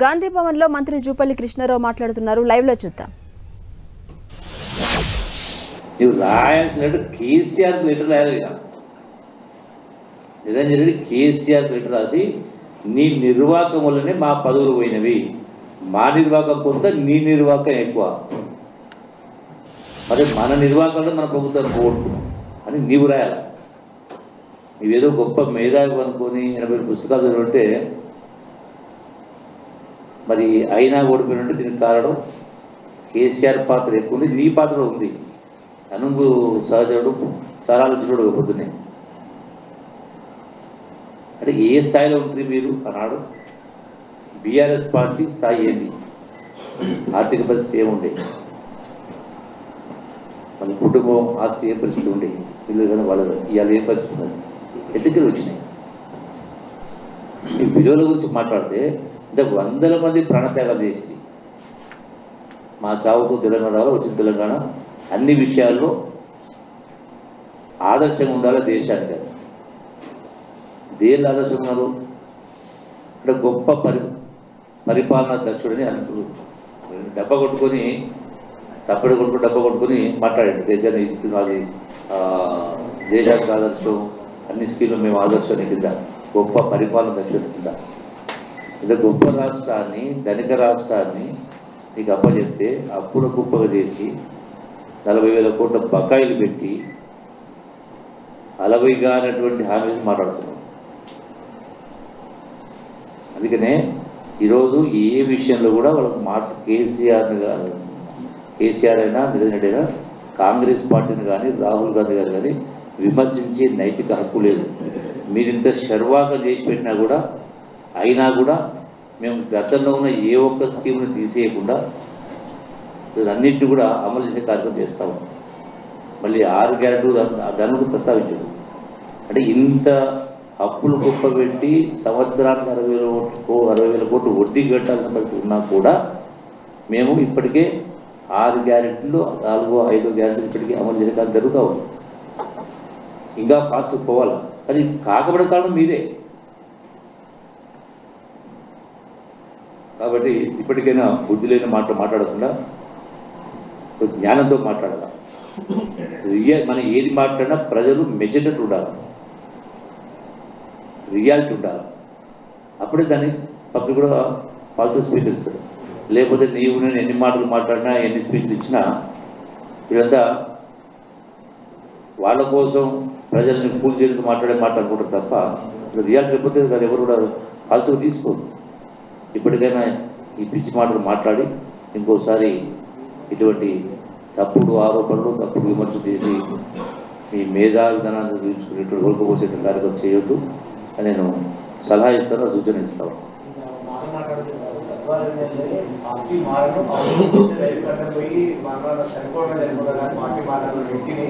గాంధీ భవన్లో మంత్రి జూపల్లి కృష్ణారావు మాట్లాడుతున్నారు. లైవ్లో చూద్దాం. నువ్వు రాయాల్సినట్టు కేసీఆర్ లెటర్ రాయాలి ఇక కేసీఆర్ లెటర్ రాసి నీ నిర్వాహకం వల్లనే మా పదవులు పోయినవి. మా నిర్వాహకం కొంత నీ నిర్వాహకం ఎక్కువ. మరి మన నిర్వాహకంలో మన ప్రభుత్వం పోగొట్టుకున్నాం అని నీవు రాయాలి? నీవేదో గొప్ప మేధావి అనుకొని ఎనభై పుస్తకాలు చదివితే మరి అయినా ఓడిపోయినట్టు దీనికి కారణం కేసీఆర్ పాత్ర ఎక్కువ ఉంది. నీ పాత్ర ఉంది. అనుంగు సహచరుడు సరాలోచనుడు పొద్దునే అంటే ఏ స్థాయిలో ఉంటుంది మీరు అన్నాడు బీఆర్ఎస్ పార్టీ స్థాయి ఏంది ఆర్థిక పరిస్థితి ఏముండే? మన కుటుంబం ఆస్తి ఏ పరిస్థితి ఉండే? వీళ్ళు కానీ వాళ్ళ ఇవాళ ఏ పరిస్థితి ఉంది? వచ్చినాయి. ఈ విలువల గురించి మాట్లాడితే అంటే వందల మంది ప్రాణత్యాగాలు చేసింది. మా చావుకు తెలంగాణలో వచ్చిన తెలంగాణ? అన్ని విషయాల్లో ఆదర్శంగా ఉండాలి దేశానికి. దేని ఆదర్శం ఉన్నారు? అంటే గొప్ప పరి పరిపాలనా దక్షుడని అనుకున్నారు డబ్బ కొట్టుకొని తప్పడి కొట్టుకుని డబ్బ కొట్టుకొని మాట్లాడండి. దేశాన్ని ఇస్తున్నది దేశానికి ఆదర్శం అన్ని స్కీమ్లు మేము ఆదర్శం కింద గొప్ప పరిపాలన దక్షుడి కింద. ఇది గొప్ప రాష్ట్రాన్ని ధనిక రాష్ట్రాన్ని నీకు అప్పచెప్తే అప్పుడు గొప్పగా చేసి నలభై వేల కోట్ల బకాయిలు పెట్టి అలవైగా అనేటువంటి హామీలు మాట్లాడుతున్నాం. అందుకనే ఈరోజు ఏ విషయంలో కూడా వాళ్ళకి మాట కేసీఆర్ని కానీ కేసీఆర్ అయినా నిరంజన్ అయినా కాంగ్రెస్ పార్టీని కానీ రాహుల్ గాంధీ గారు కానీ విమర్శించే నైతిక హక్కు లేదు. మీరు ఇంత శర్వాకం చేసి పెట్టినా కూడా అయినా కూడా మేము గతంలో ఉన్న ఏ ఒక్క స్కీమ్ని తీసేయకుండా అన్నింటినీ కూడా అమలు చేసే కార్యక్రమం చేస్తాము మళ్ళీ ఆరు గ్యారెంటీ దాని గురించి ప్రస్తావించదు అంటే ఇంత అప్పులు గొప్ప పెట్టి సంవత్సరానికి అరవై వేల కోట్లు అరవై వేల కోట్లు వడ్డీ కట్టాల్సిన పరిస్థితి ఉన్నా కూడా మేము ఇప్పటికే ఆరు గ్యారెంటీలు నాలుగో ఐదో గ్యారెంటీలు ఇప్పటికీ అమలు చేసే జరుగుతూ ఉంది. ఇంకా ఫాస్ట్ పోవాలి. కానీ కాకపోవడం కారణం మీరే కాబట్టి ఇప్పటికైనా బుద్ధి లేని మాటలు మాట్లాడకుండా జ్ఞానంతో మాట్లాడాలి? రియల్ మనం ఏది మాట్లాడినా ప్రజలు మెజెటట్టు ఉండాలి? రియాలిటీ ఉండాలి? అప్పుడే దాన్ని పబ్లిక్ కూడా పాలసీ స్పీచ్ ఇస్తారు. లేకపోతే నీవు నేను ఎన్ని మాటలు మాట్లాడినా ఎన్ని స్పీచ్లు ఇచ్చినా వీళ్ళంతా వాళ్ళ కోసం ప్రజల్ని పూజ చేయడానికి మాట్లాడే మాట అనుకుంటారు తప్ప రియాలిటీ లేకపోతే దాన్ని ఎవరు కూడా పాలసీ తీసుకోరు. ఇప్పటికైనా ఈ పిచ్చి మాటలు మాట్లాడి ఇంకోసారి ఇటువంటి తప్పుడు ఆరోపణలు తప్పుడు విమర్శలు చేసి మీ మేధా విధానాన్ని చూసుకునేటువంటి ఓర్కపోసే కార్యక్రమం చేయొద్దు అని నేను సలహా ఇస్తాను సూచన ఇస్తాను పార్టీ మారను పోయి మన చనిపోవడం జరిగిపోతుంది పార్టీ మారడం వ్యక్తిని